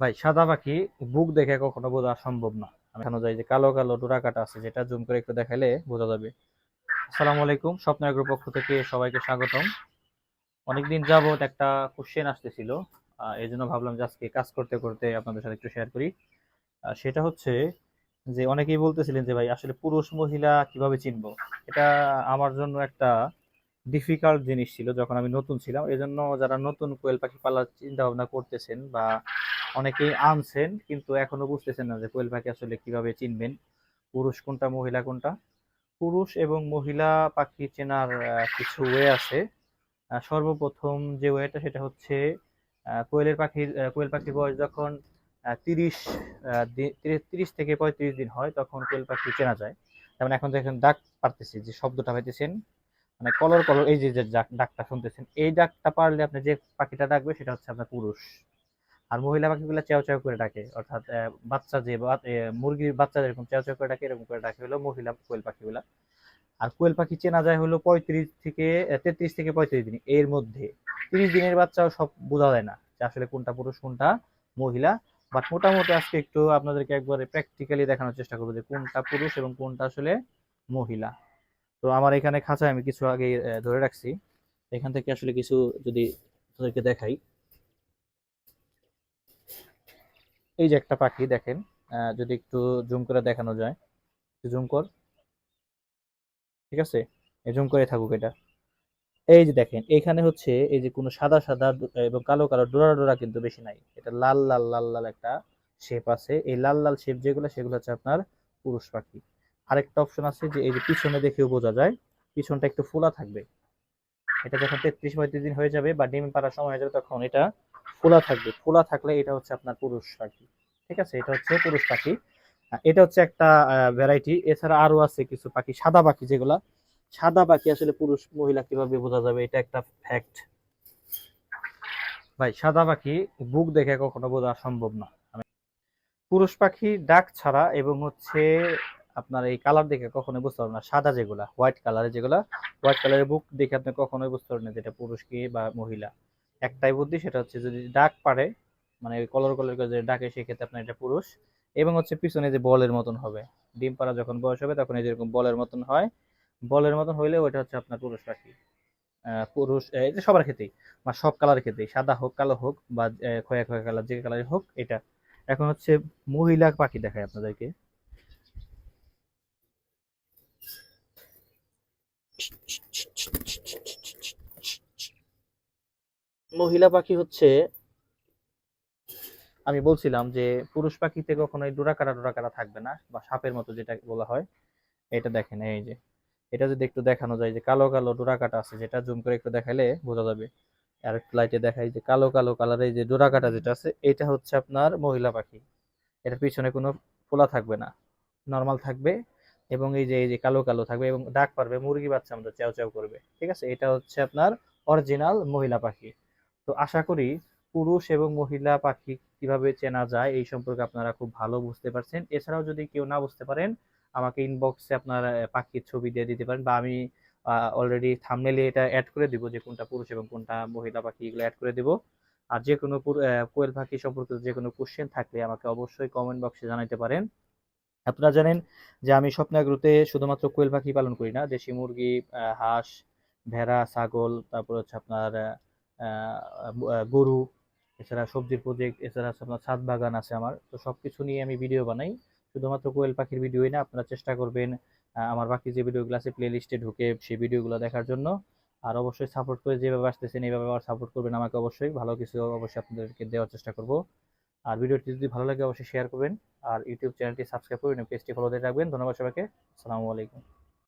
ভাই, সাদা পাখি বুক দেখে কখনো বোঝা সম্ভব না। এখানে যাই যে কালো কালো ডোরা কাটা আছে, যেটা জুম করে একটু দেখাইলে বোঝা যাবে। আসসালামু আলাইকুম, স্বপ্নের গ্রুপ পক্ষ থেকে সবাইকে স্বাগতম। অনেকদিন যাবত একটা কোশ্চেন আসতেছিল এই জন্য ভাবলাম যে আজকে কাজ করতে করতে আপনাদের সাথে একটু শেয়ার করি। সেটা হচ্ছে যে অনেকেই বলতেছিলেন যে ভাই, আসলে পুরুষ মহিলা কীভাবে চিনবো? এটা আমার জন্য একটা ডিফিকাল্ট জিনিস ছিল যখন আমি নতুন ছিলাম। এই জন্য যারা নতুন কোয়েল পাখি পালার চিন্তা ভাবনা করতেছেন বা অনেকেই আনছেন, কিন্তু এখনও বুঝতেছেন না যে কোয়েল পাখি আসলে কীভাবে চিনবেন, পুরুষ কোনটা, মহিলা কোনটা? পুরুষ এবং মহিলা পাখি চেনার কিছু ওয়ে আছে। সর্বপ্রথম যে ওয়েটা সেটা হচ্ছে কোয়েলের পাখির কোয়েল পাখির বয়স যখন তিরিশ তিরিশ থেকে পঁয়ত্রিশ দিন হয়, তখন কোয়েল পাখি চেনা যায়। যেমন এখন দেখেন ডাক পারতেছি, যে শব্দটা পাইতেছেন মানে কলর কলর এই যে যে ডাক- ডাকটা শুনতেছেন, এই ডাকটা পারলে আপনি যে পাখিটা ডাকবে সেটা হচ্ছে আপনার পুরুষ। আর মহিলা পাখিগুলো চেও চেও করে ডাকে, অর্থাৎ বাচ্চা যে মুরগির বাচ্চা যেরকম চেও চেও করে ডাকে, এরকম করে ডাকে হলো মহিলা কোয়েল পাখিগুলা। আর কোয়েল পাখি চেনা যায় হলো পঁয়ত্রিশ থেকে তেত্রিশ থেকে পঁয়ত্রিশ দিন এর মধ্যে। তিরিশ দিনের বাচ্চাও সব বোঝা যায় না যে আসলে কোনটা পুরুষ, কোনটা মহিলা। বাট মোটামুটি আজকে একটু আপনাদেরকে একবারে প্র্যাকটিক্যালি দেখানোর চেষ্টা করব যে কোনটা পুরুষ এবং কোনটা আসলে মহিলা। তো আমার এখানে খাঁচায় আমি কিছু আগে ধরে রাখছি। এখান থেকে আসলে কিছু যদি আপনাদেরকে দেখাই। এই যে একটা পাখি দেখেন যদি একটু জুম করে দেখানো যায় জুম কর। ঠিক আছে? জুম করে থাকুক এটা। এই যে দেখেন, এখানে হচ্ছে এই যে কোনো সাদা সাদা এবং কালো কালো ডোরা ডোরা কিন্তু বেশি নাই। এটা লাল লাল লাল লাল একটা শেপ আছে। এই লাল লাল শেপ যেগুলো, সেগুলো হচ্ছে আপনার পুরুষ পাখি। আরেকটা অপশন আছে যে এই যে পিছনে দেখেও বোঝা যায়, পিছনটা একটু ফোলা থাকবে। এটা যখন তেত্রিশ পঁয়ত্রিশ দিন হয়ে যাবে বা ডিম পাড়ার সময় হয়ে যাবে, তখন এটা ফোলা থাকবে। ফোলা থাকলে এটা হচ্ছে আপনার পুরুষ পাখি। ঠিক আছে? এটা হচ্ছে পুরুষ পাখি। এটা হচ্ছে একটা ভ্যারাইটি এছাড়া আরও আছে কিছু পাখি, সাদা পাখি যেগুলা। সাদা পাখি আসলে পুরুষ মহিলা কীভাবে বোঝা যাবে? এটা একটা ফ্যাক্ট ভাই, সাদা পাখি বুক দেখে কখনো বোঝা সম্ভব না। পুরুষ পাখি ডাক ছাড়া এবং হচ্ছে আপনার এই কালার দেখে কখনোই বুঝতে পারবেন না। সাদা যেগুলা হোয়াইট কালারের যেগুলা হোয়াইট কালারের বুক দেখে আপনি কখনোই বুঝতে পারবেন না যে এটা পুরুষ কি বা মহিলা। একটাই বুদ্ধি সেটা হচ্ছে যদি ডাক পারে মানে কলর কলর করে যে ডাকে সেক্ষেত্রে আপনার এটা পুরুষ। এবং হচ্ছে পিছনে যে বলের মতন হবে ডিম পাড়া যখন বয়স হবে তখন এই যেরকম বলের মতন হয় বলের মতন হইলে ওইটা হচ্ছে আপনার পুরুষ পাখি। পুরুষ এটা সবার ক্ষেত্রেই বা সব কালার ক্ষেত্রেই সাদা হোক কালো হোক বা আহ, খয়ের খয়ের কালার যে কালার হোক এটা। এখন হচ্ছে মহিলা পাখি দেখায় আপনাদেরকে। মহিলা পাখি হচ্ছে, আমি বলছিলাম যে পুরুষ পাখিতে কখনোই ডোরাকাটা ডোরাকাটা থাকবে না, বা সাপের মতো যেটা বলা হয়, এটা দেখেন, এই যে, এটা যদি একটু দেখানো যায় যে কালো কালো ডোরাকাটা আছে, যেটা জুম করে একটু দেখাইলে বোঝা যাবে। আর লাইটে দেখাই যে কালো কালো কালারের যে ডোরাকাটা যেটা আছে, এটা হচ্ছে আপনার মহিলা পাখি। এটার পিছনে কোনো ফোলা থাকবে না নর্মাল থাকবে, এবং এই যে এই যে কালো কালো থাকবে, এবং ডাক পারবে, মুরগি বাচ্চা আমাদের চ্যাও চ্যাও করবে, ঠিক আছে? এটা হচ্ছে আপনার অরিজিনাল মহিলা পাখি। তো আশা করি পুরুষ এবং মহিলা পাখি কীভাবে চেনা যায় এই সম্পর্কে আপনারা খুব ভালো বুঝতে পারছেন। এছাড়াও যদি কেউ না বুঝতে পারেন, আমাকে ইনবক্সে আপনারা পাখির ছবি দিয়ে দিতে পারেন বা আমি অলরেডি থাম্বনেলে এটা অ্যাড করে দিব যে কোনটা পুরুষ এবং কোনটা মহিলা পাখি এগুলো অ্যাড করে দিব। আর যে কোনো কোয়েল পাখি সম্পর্কে যে কোনো কোশ্চেন থাকলে আমাকে অবশ্যই কমেন্ট বক্সে জানাতে পারেন। আপনারা জানেন যে আমি স্বপ্নাগ্রুতে শুধুমাত্র কোয়েল পাখি পালন করি না, দেশি মুরগি হাঁস, ভেড়া, ছাগল, তারপর হচ্ছে আপনার গরু, এছাড়া সবজির প্রজেক্ট এছাড়া হচ্ছে আপনার ছাদ বাগান আছে আমার। তো সবকিছু নিয়ে আমি ভিডিও বানাই। শুধুমাত্র কোয়েল পাখির ভিডিওই না, আপনারা চেষ্টা করবেন আমার বাকি যে ভিডিওগুলো আছে প্লে লিস্টে ঢুকে সেই ভিডিওগুলো দেখার জন্য। আর অবশ্যই সাপোর্ট করে যেভাবে আসতেছেন, এইভাবে আবার সাপোর্ট করবেন আমাকে অবশ্যই। ভালো কিছু অবশ্যই আপনাদেরকে দেওয়ার চেষ্টা করব। আর ভিডিওটি যদি ভালো লাগে, অবশ্যই শেয়ার করবেন। আর ইউটিউব চ্যানেলটি সাবস্ক্রাইব করবেন পেজটি ফলো দিয়ে রাখবেন। ধন্যবাদ সবাইকে। আসসালামু আলাইকুম।